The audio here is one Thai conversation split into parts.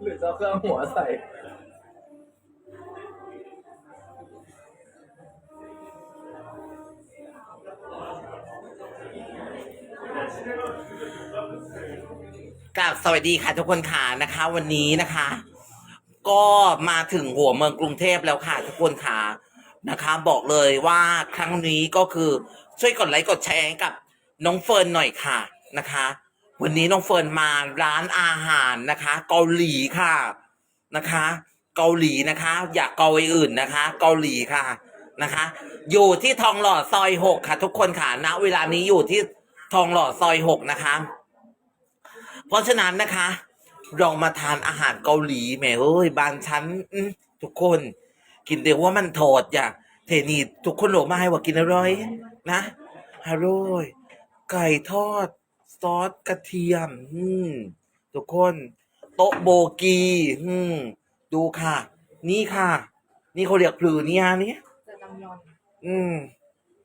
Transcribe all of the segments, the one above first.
หรือจะเอาเครื่องหัวใส่กับสวัสดีค่ะทุกคนค่ะนะคะ วันนี้นะคะ ก็มาถึงหัวเมืองกรุงเทพแล้วค่ะทุกคนค่ะนะคะ บอกเลยว่าครั้งนี้ก็คือช่วยกดไลค์กดแชร์ให้กับน้องเฟิร์นหน่อยค่ะนะคะ วันนี้น้องเฟิร์นมาร้านอาหารนะคะ เกาหลีค่ะนะคะ เกาหลีนะคะ อย่าเกาไอ้อื่นนะคะ เกาหลีค่ะนะคะ อยู่ที่ทองหล่อซอยหกค่ะ ทุกคนค่ะณเวลานี้อยู่ที่ทองหล่อซอยหกนะคะ เพราะฉะนั้นนะคะเรามาทานอาหารเกาหลีแหม่เอ้ยบานชั้นทุกคนกินเดี๋ยวว่ามันโทษอย่าเทนีทุกคนหลงมาให้ว่ากินอร่อย นะอร่อยไก่ทอด ซอสกระเทียมอืมทุกคนโต๊ะโบกีอืมดูค่ะ นี่ค่ะ นี่เขาเรียกพลือเนี่ยนี่จะจำยอนอืม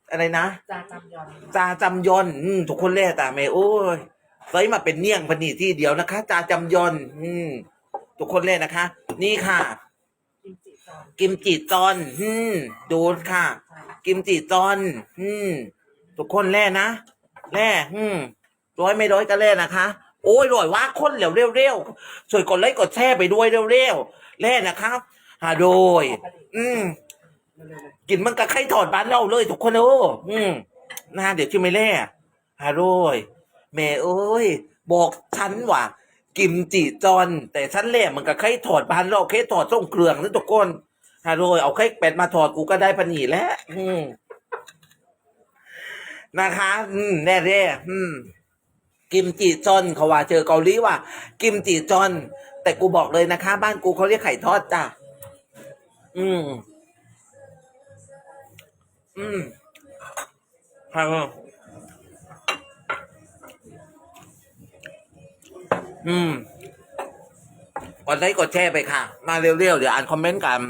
อะไรนะ จะจำยอนจาจำยอนอืมทุกคนแล่ตาแม่โอ้ยใส่มาเป็นเนียงพนีที่เดียวนะคะ จาจำยอนอืมทุกคนแล่นะคะ นี่ค่ะ กิมจิจอนกิมจิจอนอืมดูค่ะ กิมจิจอนอืมทุกคนแล่นะแล่อืม ร้อยไม่ร้อยก็แล่นะคะ โอ้ยร่อยว่าคนเร็วเร็วๆช่วยกดไลค์กดแชร์ไปด้วยเร็วๆแล่นะคะหาโดย อืมกินมันกับไข่ถอดบ้านเราเลยทุกคนโอ้อืมนะเดี๋ยวชื่อไม่แล่ฮาโรยแม่เอ้ย บอกฉันว่ากิมจิจอน แต่ฉันแล่มันกับไข่ถอดบ้านเราไข่ถอดส่งเครื่องนะทุกคนฮาโรยเอาไข่เป็ดมาถอดกูก็ได้ปะนีแล้วอืมนะคะ อืมแน่แน่ๆอืม กิมจิจอนเขาว่าเจอเกาหลีว่า กิมจิจอน แต่กูบอกเลยนะคะ บ้านกูเขาเรียกไข่ทอดจ้ะอืม อืมครับอืมกดไลค์กดแชร์ไปค่ะ มาเร็วๆเดี๋ยวอ่านคอมเมนต์กัน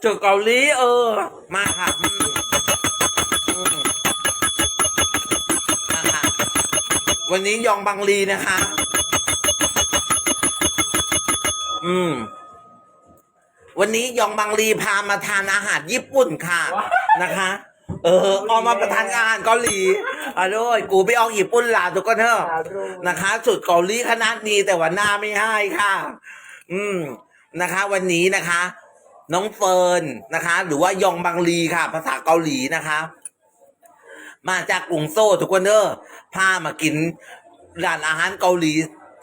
เจอเกาหลีเออ มาค่ะ อืมอืมมาค่ะ วันนี้ยองบังลีนะคะ อืม วันนี้ยองบังลีพามาทานอาหารญี่ปุ่นค่ะ นะคะ เออออกมาประทานอาหารเกาหลีอะด้วยกูไปออกญี่ปุ่นลาทุกคนเถอะอารูนะคะ สุดเกาหลีขนาดนี้แต่ว่าหน้าไม่ให้ค่ะ อืมนะคะ วันนี้นะคะ น้องเฟิร์นนะคะ หรือว่ายองบังลีค่ะ ภาษาเกาหลีนะคะ มาจากกรุงโซลทุกคนเด้อพามากินร้านอาหารเกาหลี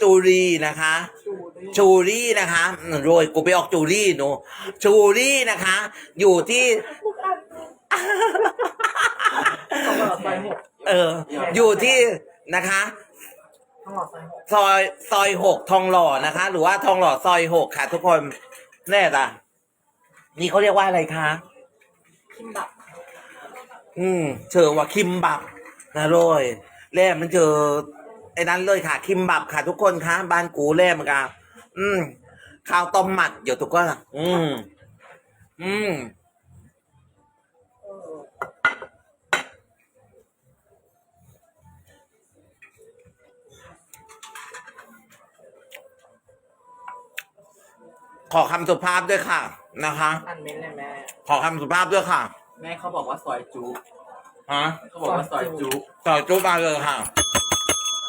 จูรีนะคะชูดิชูรี่นะคะอืมโรยกูไปออกจูรี่หนูชูรี่นะคะ อยู่ที่ ต้องหลอดซอยหกเออ อยู่ที่นะคะ ต้องหลอดซอยหกซอยซอยหกทองหล่อนะคะ หรือว่าทองหล่อซอยหกค่ะ ทุกคนแน่จ้ะนี่เขาเรียกว่าอะไรคะ คิมบับ อืมเชิญว่าคิมบับนะโรยแร่มันเจอไอ้นั้นเลยค่ะ คิมบับค่ะ ทุกคนคะบ้านกูแร่มันกะอืมข้าวต้มหมัดอยู่ทุกคนอะอืมอืมเออขอคำสุภาพด้วยค่ะ นะคะ อันเม้นเลยแม่ ขอคำสุภาพด้วยค่ะ แม่เขาบอกว่าซอยจุฮะเขาบอกว่าซอยจุต่อจุบมาเลยค่ะ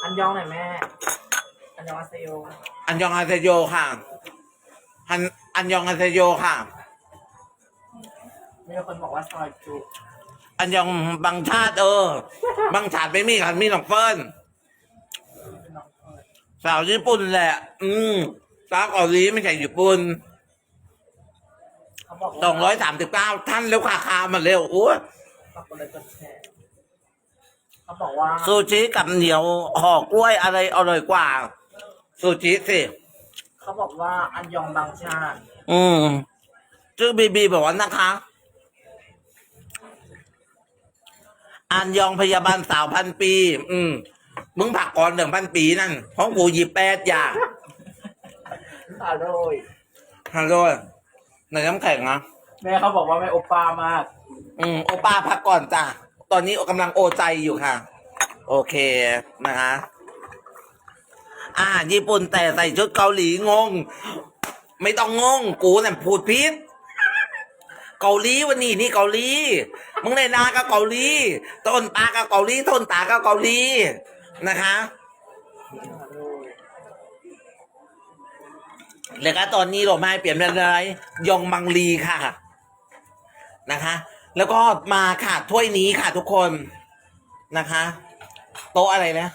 อันยองหน่อยแม่ อันยองอาเซโยอันยองอาเซโยค่ะ อันอันยองอาเซโยค่ะ มีคนบอกว่าซอยจุอันยองบางชาติเออ บางชาติไม่มีค่ะมีหนองเฟิร์นเป็นน้องเฟิร์นสาวญี่ปุ่นแหละ อืมสาวเกาหลีไม่ใช่ญี่ปุ่นเขาบอก สองร้อยสามสิบเก้าท่านเร็วค่ะคามาเร็วโอ้ยฝากกดไลค์กดแชร์เขาบอกว่าซูชิกับเหนียวห่อกล้วยอะไรอร่อยกว่าซูชิสิเขาบอกว่าอันยองบางชาติอืมชื่อบีบีบอกว่านะคะ อันยองพยาบาลสาวพันปี อืมมึงผักก่อนหนึ่งพันปีนั่นของกูหยิบแปดอย่างอร่อยฮัลโหล ในน้ำแข็งนะแม่เขาบอกว่าแม่โอป้ามาก อืมโอป้าพักก่อนจ้ะ ตอนนี้กำลังโอใจอยู่ค่ะ โอเคนะคะอาหารญี่ปุ่นแต่ใส่ชุดเกาหลีงง ไม่ต้องงง กูเนี่ยพูดพิษเกาหลีวันนี้นี่เกาหลีมึงในนาก็เกาหลีต้นตาก็เกาหลีต้นตาก็เกาหลีนะคะ แล้วก็ตอนนี้ดอกไม้เปลี่ยนเป็นอะไรยองมังลีค่ะนะคะ แล้วก็มาค่ะถ้วยนี้ค่ะทุกคนนะคะ โต๊ะอะไรนะ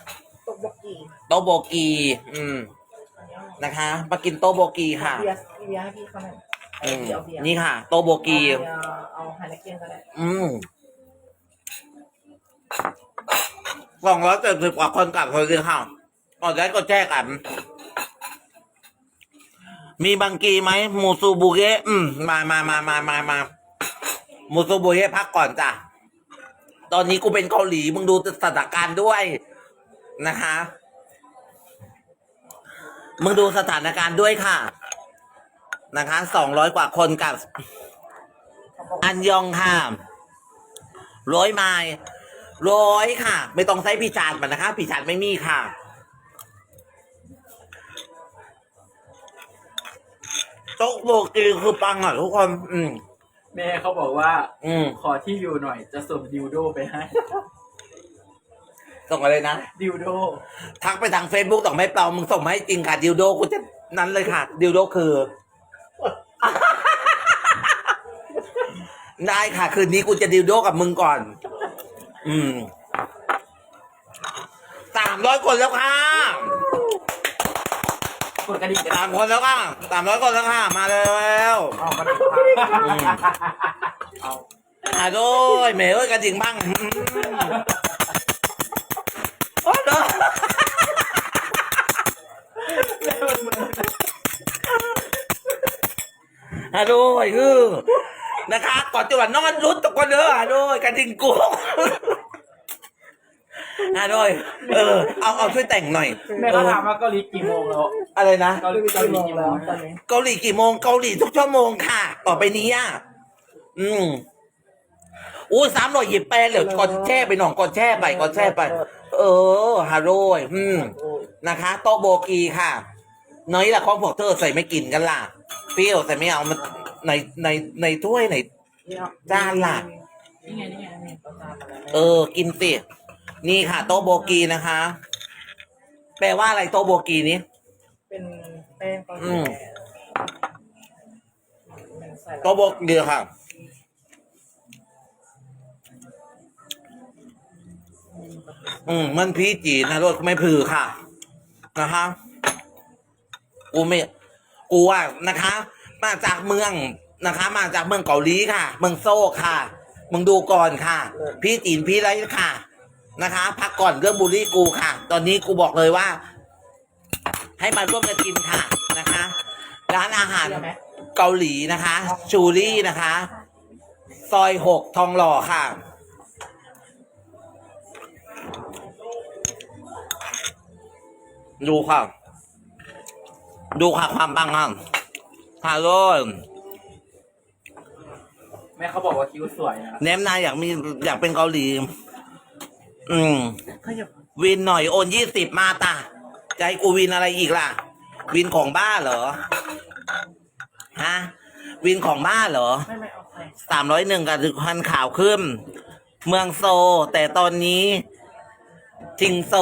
ตกบกกีโต๊ะโบกี อืมนะคะ มากินโต๊ะโบกีค่ะเบียร์เบียร์ให้พี่เขาหน่อยอืมเดี๋ยวเบียร์นี่ค่ะ โต๊ะโบกีเอาเบียร์เอาไฮเนเก้นก็ได้อืมสองร้อยเจ็ดสิบกว่าคนกลับคนเดียวค่ะกดได้ก็แจ้กัน มีบังกีไหมมูซูบุเกะอืมมามามามามามามูซูบุเกะพักก่อนจ้ะ ตอนนี้กูเป็นเกาหลีมึงดูสถานการณ์ด้วยนะคะ มึงดูสถานการณ์ด้วยค่ะ นะคะสองร้อยกว่าคนกับ อันยองค่ะร้อยไม้ร้อยค่ะ ไม่ต้องใช้พี่จานมันนะคะพี่จานไม่มีค่ะ โต๊ะโบกีคือปังอะทุกคน อืม แม่เขาบอกว่า อืมขอที่อยู่หน่อยจะส่งดิวโดไปให้ส่งอะไรนะ ดิวโดทักไปทางเฟซบุ๊กต่อไม่เปล่ามึงส่งมาให้จริงค่ะดิวโดกูจะนั้นเลยค่ะ ดิวโดคือ ได้ค่ะ คืนนี้กูจะดิวโดกับมึงก่อน อืมสามร้อยคนแล้วค่ะ กดกระดิ่งกันสามคนแล้วค่ะสามร้อยคนแล้วค่ะ มาแล้วเอามาดูอืมเอาอะโดยเมย์เอ้ยกระดิ่งบ้างอืมโอ้โดอะโดยคือนะคะก่อนจะวันนอนรุดตะกอนเด้ออะโดยกระดิ่งกูอะโดยเออเอาเอาช่วยแต่งหน่อยแม่เขาถามว่าเกาหลีกี่โมงแล้ว อะไรนะ เกาหลีเกาหลีกี่โมงตอนนี้เกาหลีกี่โมงเกาหลีทุกชั่วโมงค่ะ ต่อไปนี้อะอืมอู้สามร้อยหยิบแปดเหลือกดแช่ไปหน่องกดแช่ไปกดแช่ไป เออฮาโรยอืมโอ้ยนะคะ โตะโบกีค่ะ น้อยละของพวกเธอใส่ไม่กินกันล่ะเปรี้ยวใส่ไม่เอามันในในในถ้วยไหนเนี่ยจานล่ะ นี่ไงนี่ไงนี่ประจานมาแล้วเออ กินสินี่ค่ะ โตะโบกีนะคะ แปลว่าอะไรโตะโบกีนี้เป็น แป้งกาหอืลีมเป็นใส่โตะโบกีค่ะ อืม มันพีจีนะรถไม่พือค่ะ นะคะ กูไม่ กูอะนะคะ มาจากเมืองนะคะ มาจากเมืองเกาหลีค่ะ เมืองโซกค่ะ มึงดูก่อนค่ะ พี่จีนพี่ไรค่ะ นะคะ พักก่อนเรื่องบูลลี่กูค่ะ ตอนนี้กูบอกเลยว่า ให้มาร่วมกันกินค่ะนะคะ ร้านอาหารเชื่อไหมเกาหลีนะคะชูรี่นะคะ ซอยหกทองหล่อค่ะดูค่ะ ดูค่ะความปังอะค่ะเลยแม่เขาบอกว่าคิ้วสวยนะเนมนายอยากมีอยากเป็นเกาหลี อืมขยับวินหน่อยโอนยี่สิบมาตา จะให้กูวินอะไรอีกล่ะ วินของบ้าเหรอ ฮะ วินของบ้าเหรอสามร้อยหนึ่งกับถึงพันข่าวขึ้น เมืองโซ แต่ตอนนี้จิงโซ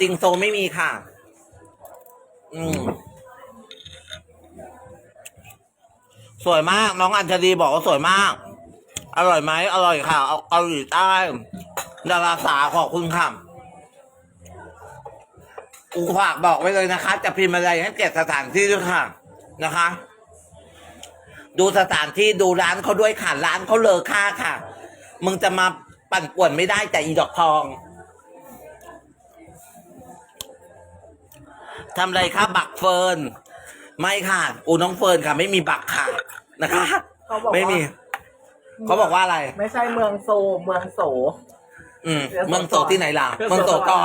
จิงโซไม่มีค่ะ อืมสวยมาก น้องอัญชลีบอกว่าสวยมาก อร่อยไหมอร่อยค่ะ เอาเกาหลีใต้ดาราสาวขอบคุณค่ะ กูฝากบอกไว้เลยนะคะ จะพิมพ์อะไรให้เก็บสถานที่ด้วยค่ะนะคะ ดูสถานที่ดูร้านเขาด้วยค่ะร้านเขาเลอค่าค่ะ มึงจะมาปั่นป่วนไม่ได้แต่อีดอกทองทำอะไรคะบักเฟิร์นไม่ค่ะ อูน้องเฟิร์นค่ะ ไม่มีบักค่ะนะคะ เขาบอกว่า ไม่มี เขาบอกว่าอะไร ไม่ใช่เมืองโซเมืองโส อืมเมืองโสที่ไหนล่ะเมืองโสตอ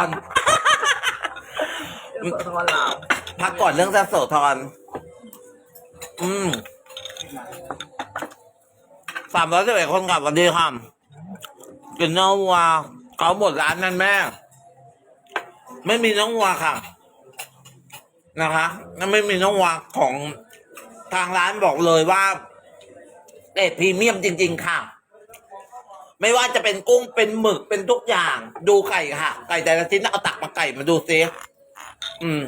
นเมืองโสตอนลาวพักก่อนเรื่องจะโสธรอืมสามร้อยสิบเอ็ดคนกลับวันดีค่ะกินเนื้อวัวเขาหมดร้านนั่นแม่ ไม่มีน้อวัวค่ะ นะคะนั่นไม่มีน้องวางของทางร้านบอกเลยว่าเกรดพรีเมียมจริง ๆ ค่ะ ไม่ว่าจะเป็นกุ้งเป็นหมึกเป็นทุกอย่าง ดูไก่ค่ะ ไก่แต่ละชิ้นเอาตักมาไก่มาดูซิ อืม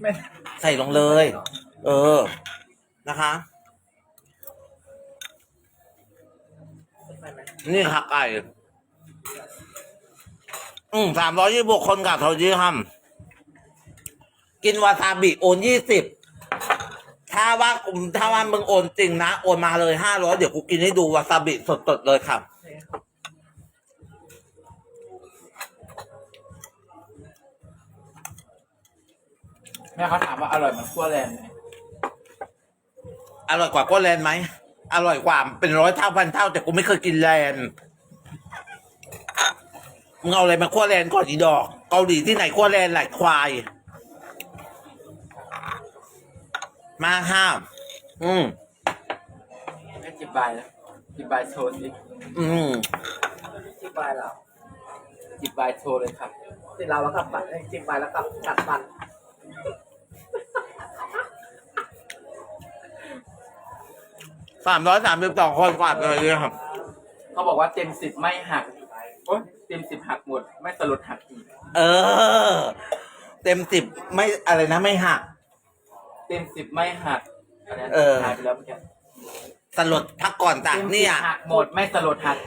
ไม่ใส่ลงเลย เออ นะคะ นี่ค่ะไก่ อืมสามร้อยยี่บวกคนกับเท่ายี่ห้ำกินวาซาบิโอนยี่สิบ ถ้าว่ากูถ้าว่ามึงโอนจริงนะ โอนมาเลยห้าร้อยเดี๋ยวกูกินให้ดูวาซาบิสดๆเลยครั บแม่เขาถามว่าอร่อยเหมันขั้วแลนด์ไหมอร่อยกว่าก้นแลนด์ไหม อร่อยกว่าเป็นร้อยเท่าพันเท่า แต่กูไม่เคยกินแลนด์มึงเอาอะไรมาขั้วแลนด์ก่อนอีดอก เกาหลีที่ไหนขั้วแลนด์หลายควาย มาห้าม อืมแม่จิบบายแล้วจิบบายโชว์สิอืม จิบใบแล้วจิบบายโชว์เลยครับ จิบเราแล้วกลับปันเอ้ยจิบใบแล้วกลับกัดปัน สามร้อยสามสิบสองคนกว่าเลยเนี่ยครับ เขาบอกว่าเต็มสิบไม่หักโอ๊ยเต็มสิบหักหมด ไม่สลดหักอีก เออ เต็มสิบไม่อะไรนะไม่หัก เต็มสิบไม่หักอันนี้เออ หายไปแล้วเมื่อกี้สลดพักก่อนจ้ะเต็มสิเนี่บยหักหมดไม่สลดหัก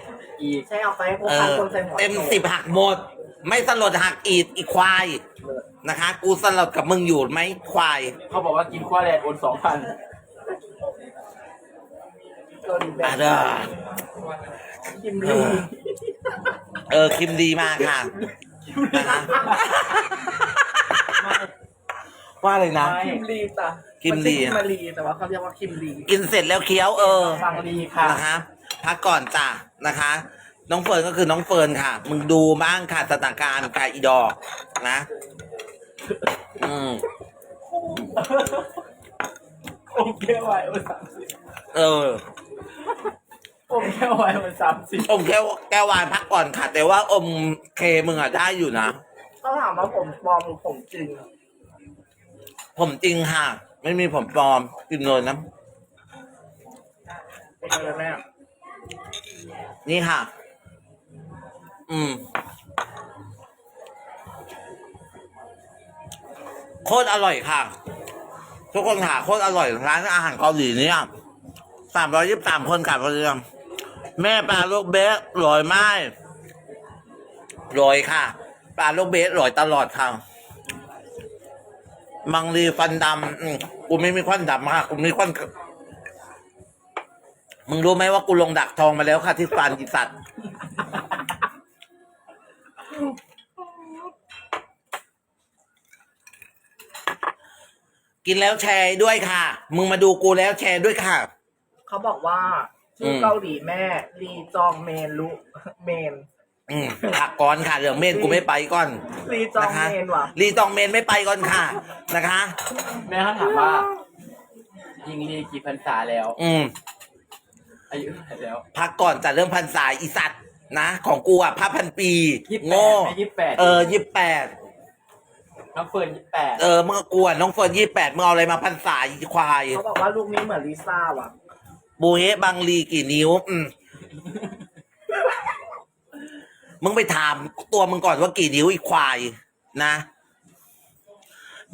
อีก ใช่เอาไปให้พวกเอพันอคนใส่หัวเต็มสิบหักหมด ไม่สลดหักอีกอีกควายนะคะ กูสลดกับมึงอยู่ไหมควาย เขาบอกว่ากินขั้วแลนด์โอนสองพัน เกาหลีแบอะบเด้อคิมเอลีอเออคิมดีมากค่ะนะคะว่าเลยนะ คิมลีจ้ะคิมลีนไใช่คิมมารีแต่ว่าเขาเรียกว่าคิมลีกินเสร็จแล้วเคี้ยวเออ ฟังดีค่ะนะคะ พักก่อนจ้ะนะคะ น้องเฟิร์นก็คือน้องเฟิร์นค่ะ มึงดูบ้างค่ะสถานการณ์กายอีดอกนะ อืมอมแก้วไวน์โอนสามสิบเออ อมแก้วไวน์โอนสามสิบอมแก้วแก้ววายพักก่อนค่ะ แต่ว่าอมเคมึงอะได้อยู่นะ ต้องถามว่าผมปลอมหรือผมจริง ผมจริงค่ะ ไม่มีผมปลอมกินเลยนะเป็นอะไรแม่นี่ค่ะ อืม โคตรอร่อยค่ะ ทุกคนค่ะโคตรอร่อยร้านอาหารเกาหลีเนี่ย สามร้อยยี่สิบสามคนกลับมาเรียมแม่ปลาลูกเบสลอยไม้ลอยค่ะ ปลาลูกเบสลอยตลอดค่ะมังรีฟันดำอืมกูไม่มีควันดำค่ะกูมีควันมึงรู้ไหมว่ากูลงดักทองมาแล้วค่ะ ที่ฟันอีสัตว์กินแล้วแชร์ด้วยค่ะ มึงมาดูกูแล้วแชร์ด้วยค่ะ เขาบอกว่าชื่อมเกาหลีแม่ลีจองเมนลุเมนอืมผักก่อนค่ะเหลืองเมนกูไม่ไปก่อนลีจองนะคะเมนว่ะรีตองเมนไม่ไปก่อนค่ะ นะคะ แม่เขาถามว่า ยิงลีกี่พรรษาแล้ว อืมอายุเท่าไหร่แล้วพักก่อนจัดเรื่องพันสายอีสัตว์นะของกูอะพระพันปียี่สิบแปโง่ดไม่ยี่สิบแปดเออยี่สิบแปดน้องเฟิร์นยี่สิบแปดเออมึงก็กวนน้องเฟิร์นยี่แปดมึงเอาอะไรมาพันสายอีควาย เขาบอกว่าลูกนี้เหมือนลิซ่าว่ะ บูเฮบังลีกี่นิ้ว อืมมึงไปถามตัวมึงก่อนว่ากี่นิ้วอีควายนะ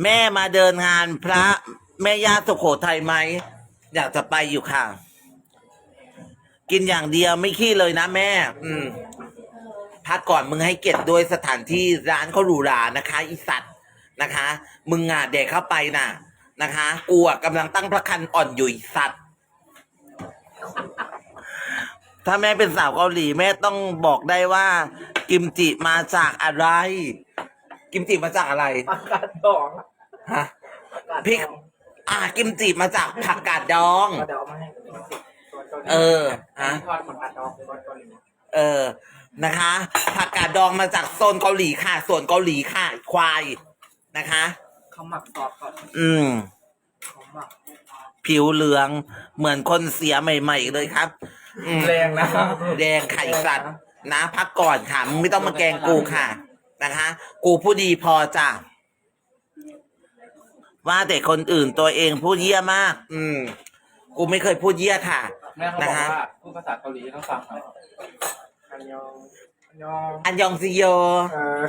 แม่มาเดินงานพระ แม่ย่าสุโขทัยไหม อยากจะไปอยู่ค่ะ กินอย่างเดียวไม่ขี้เลยนะแม่ อืมพักก่อนมึงให้เกียรติด้วยสถานที่ร้านเขาหรูหรานะคะ อีสัตว์นะคะ มึงอะเด็กเข้าไปน่ะ นะคะ กูอะกำลังตั้งพระคันอ่อนอยู่อีสัตว์ ถ้าแม่เป็นสาวเกาหลีแม่ต้องบอกได้ว่า กิมจิมาจากอะไร กิมจิมาจากอะไรปากกาดดองอะฮะปากกาดพริกดองอ่ากิมจิมาจากผักกาดดองเดี๋ยวเอามาให้เอออันฮะนี้ทอดคนอัดดองทอดเกาหลีเออ นะคะ ผักกาดดองมาจากโซนเกาหลีค่ะ ส่วนเกาหลีค่ะ ควาย นะคะ เขาหมักซอสก่อนอืม เขาหมัก ผิวเหลือง เหมือนคนเสียใหม่ ๆ เลยครับอืม แรงนะ แดงไข่สัตว์นะพักก่อนค่ะมึงไม่ต้องมาแกล้งกูค่ะ นะคะ กูผู้ดีพอจ้ะว่าแต่คนอื่นตัวเองพูดเยี่ยมาก อืม กูไม่เคยพูดเยี่ยค่ะ แม่เขาบอกนะคะว่าพูดภาษาเกาหลีให้เขาฟังหน่อยอันยองอันยองอันยองซิโย เออ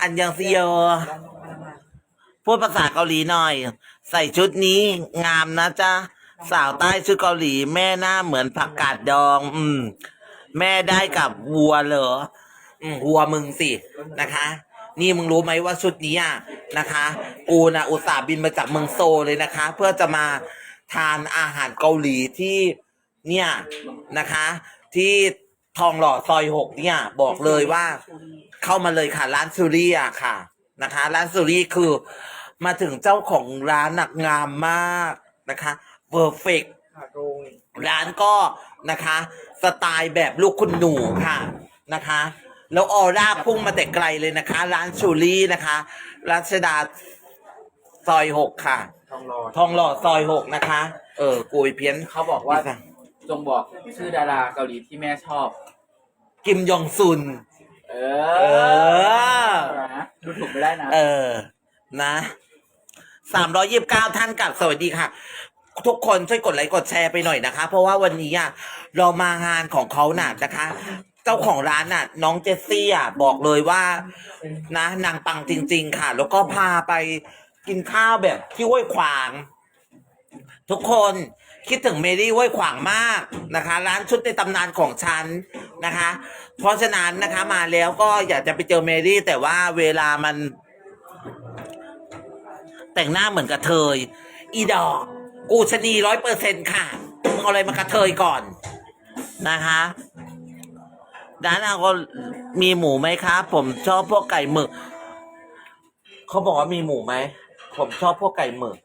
อันยองซิโย พูดภาษาเกาหลีหน่อย ใส่ชุดนี้งามนะจ๊ะ สาวใต้ชุดเกาหลี แม่หน้าเหมือนผักกาดดอง อืม แม่ได้กับวัวเหรออืมวัวมึงสินะคะ นี่มึงรู้ไหมว่าชุดนี้อะนะคะ กูนะอุตส่าห์บินมาจากเมืองโซลเลยนะคะ เพื่อจะมาทานอาหารเกาหลีที่เนี่ยนะคะ ที่ทองหล่อซอยหกเนี่ย บอกเลยว่า เข้ามาเลยค่ะ ร้านซูรี่อะค่ะ นะคะ ร้านซูรี่คือ มาถึงเจ้าของร้านหนักงามมากนะคะ เ e อร์เฟกขาโรงร้านก็นะคะ สไตล์แบบลูกคุณหนูค่ะนะคะ แล้วออร่าพุ่งมาแต่ไกลเลยนะคะ ร้านชูรี่นะคะรัชดาซอยหกค่ะ ทองหล่อทองหล่อซอยหกนะคะ เออกุยเพี้ยนเขาบอกว่าจงบอกชื่อดาราเกาหลีที่แม่ชอบ กิมยองซุน เอเอออนะดูถูกไม่ได้นะ เออ นะสามร้อยยิบเก้าท่านกับสวัสดีค่ะ ทุกคนช่วยกดไลค์กดแชร์ไปหน่อยนะคะ เพราะว่าวันนี้อะเรามางานของเขาหนักนะคะ เจ้าของร้านน่ะ น้องเจสซี่อะบอกเลยว่า นะนางปังจริง ๆ ค่ะ แล้วก็พาไปกินข้าวแบบที่ห้วยขวาง ทุกคนคิดถึงเมรี่ห้วยขวางมากนะคะ ร้านชุดในตำนานของฉันนะคะ เพราะฉะนั้นนะคะมาแล้วก็อยากจะไปเจอเมรี่ แต่ว่าเวลามัน แต่งหน้าเหมือนกระเทยอีดอก กูชะนีร้อยเปอร์เซ็นค่ะ มึงเอาอะไรมากระเทยก่อน นะคะร้านอาก็มีหมูไหมครับผมชอบพวกไก่หมึก เขาบอกว่ามีหมูไหม ผมชอบพวกไก่หมึก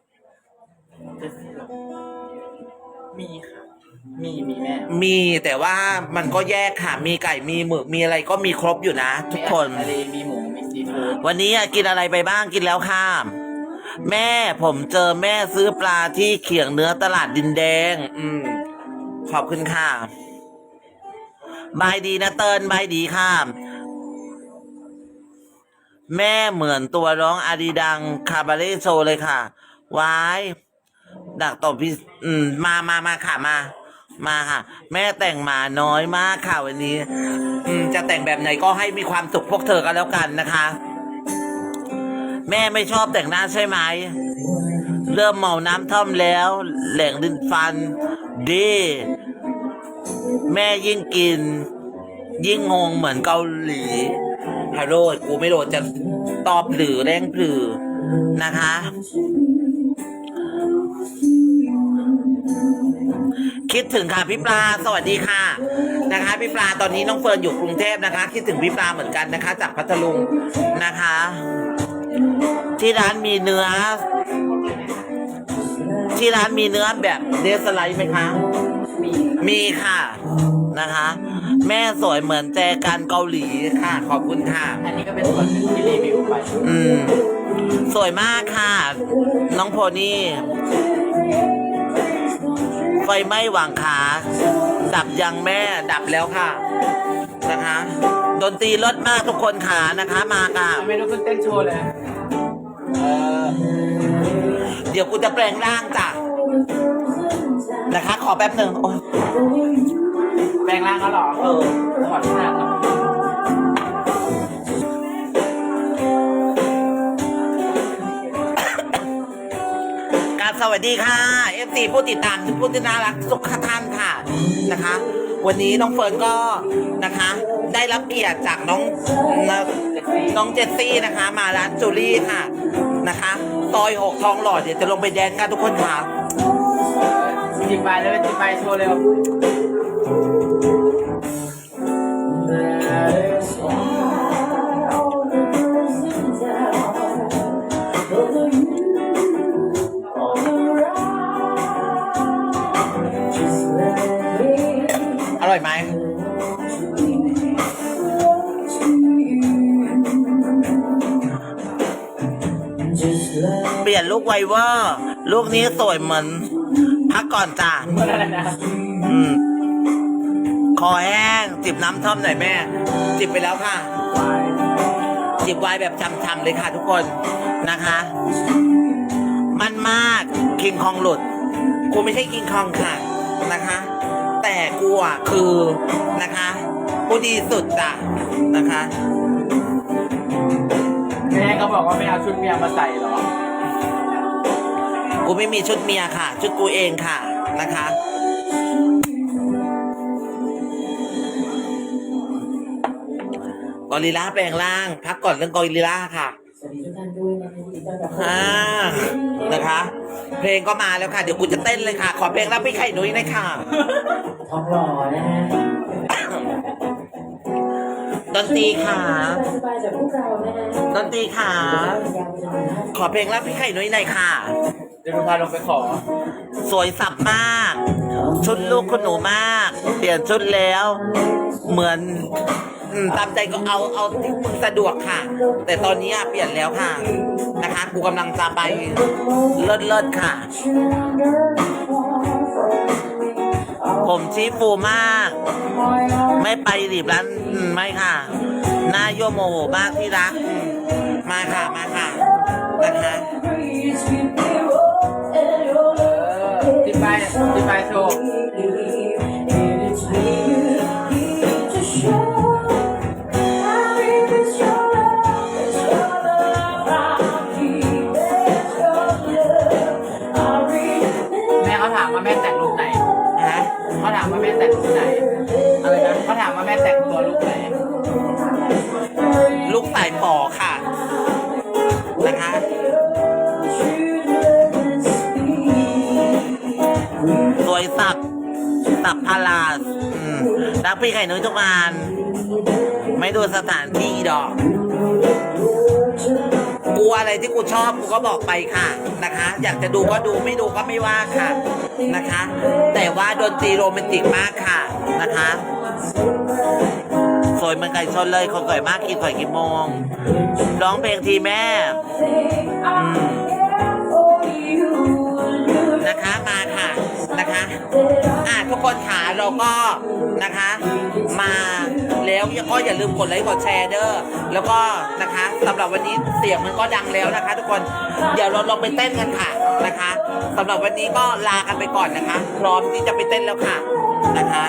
มีค่ะ มีมีแม่ มีแต่ว่ามันก็แยกค่ะ มีไก่มีหมึกมีอะไรก็มีครบอยู่นะ ทุกคน มีอาหารทะเลมีหมู มีซีฟู้ดวันนี้อะกินอะไรไปบ้างกินแล้วค่ะ แม่ผมเจอแม่ซื้อปลาที่เขียงเนื้อตลาดดินแดง อืม ขอบคุณค่ะบายดีนะเตินบายดีค่ะ แม่เหมือนตัวร้องอาดีดัง คาบาเร่โชว์เลยค่ะ วาย ดักตบพี่อืม มามามาค่ะมา มาค่ะ แม่แต่งมาน้อยมากค่ะวันนี้ อืม จะแต่งแบบไหนก็ให้มีความสุขพวกเธอกันแล้วกันนะคะ แม่ไม่ชอบแต่งหน้าใช่ไหม เริ่มเมาน้ำท่อมแล้ว แหล่งดินฟัน ดี แม่ยิ่งกิน ยิ่งงงเหมือนเกาหลีฮัลโหลกูไม่โดนจะตอบหรือแรงหรือนะคะ คิดถึงค่ะพี่ปลาสวัสดีค่ะนะคะ พี่ปลาตอนนี้น้องเฟิร์นอยู่กรุงเทพนะคะ คิดถึงพี่ปลาเหมือนกันนะคะ จากพัทลุงนะคะ ที่ร้านมีเนื้อ ที่ร้านมีเนื้อแบบเดสไลด์ไหมคะมีมีค่ะนะคะ แม่สวยเหมือนแจกันเกาหลีค่ะ ขอบคุณค่ะ อันนี้ก็เป็นส่วนหนึ่งที่รีวิวไป อืม สวยมากค่ะ น้องโพนี่ ไฟไหม้หว่างขา ดับยังแม่ดับแล้วค่ะ นะคะ ดนตรีลดมากทุกคนขานะคะ มาค่ะ ไม่รู้คุณเต้นโชว์เลย เดี๋ยวกูจะแปลงร่างจ้ะ นะคะ ขอแป๊บหนึ่งโอ้ยแปลงร่างแล้วเหรอ เออถอดหน้าก่อนกราบสวัสดีค่ะเอฟซีผู้ติดตามทุกผู้ที่น่ารักทุกท่านค่ะนะคะ วันนี้น้องเฟิร์นก็นะคะ ได้รับเกียรติจากน้อง น้องเจสซี่นะคะ มาร้านจูลี่ค่ะนะคะซอยหกทองหล่อเดี๋ยวจะลงไปแดนกันทุกคนค่ะจิบไปเลยจิบไปโชว์เร็ว ลูกไวเวอร์ลูกนี้สวยเหมือนพักก่อนจ้าอืมคอแห้งจิบน้ำท่อมหน่อยแม่ จิบไปแล้วค่ะ จิบไวน์แบบช่ำๆเลยค่ะทุกคนนะคะ มันมากคิงคองหลุด กูไม่ใช่กิงคองค่ะนะคะ แต่กูอะคือนะคะผู้ดีสุดจ้ะนะคะ แม่ก็บอกว่าไม่เอาชุดเมียมาใส่หรอ กูไม่มีชุดเมียค่ะ ชุดกูเองค่ะนะคะ กอริลลาแปลงร่าง พักก่อนเรื่องกอริลลาค่ะอ่านะคะ เพลงก็มาแล้วค่ะ เดี๋ยวกูจะเต้นเลยค่ะ ขอเพลงรับพี่ไข่นุ้ยหน่อยค่ะท้องหล่อนะฮะดนตรีค่ะดนตรีค่ะ ขอเพลงรับพี่ไข่นุ้ยหน่อยค่ะ เดี๋ยวพาลงไปขอ สวยสับมาก ชุดลูกคุณหนูมาก เปลี่ยนชุดแล้ว เหมือนอืมตามใจก็เอาเอาที่มึงสะดวกค่ะ แต่ตอนนี้อะเปลี่ยนแล้วค่ะ นะคะกูกำลังจะไปเลิศเลิศๆค่ะ ผมชี้ฟูมาก ไม่ไปรีบร้านอืมไม่ค่ะหน้าโยโมโหมากที่รักอืมมาค่ะมาค่ะ รักพี่ไข่นุ้ยทุกงานไม่ดูสถานที่ดอก กูอะไรที่กูชอบกูก็บอกไปค่ะนะคะ อยากจะดูก็ดูไม่ดูก็ไม่ว่าค่ะนะคะ แต่ว่าดนตรีโรแมนติกมากค่ะนะคะ สวยเหมือนไก่ชนเลยคนสวยมากกินข่อยกี่โมง ร้องเพลงทีแม่อืม อะทุกคนขาเราก็นะคะ มาแล้วก็อย่าลืมกดไลค์กดแชร์เด้อแล้วก็นะคะสำหรับวันนี้เสียงมันก็ดังแล้วนะคะ ทุกคนเดี๋ยวเราลองไปเต้นกันค่ะนะคะสำหรับวันนี้ก็ลากันไปก่อนนะคะ พร้อมที่จะไปเต้นแล้วค่ะนะคะ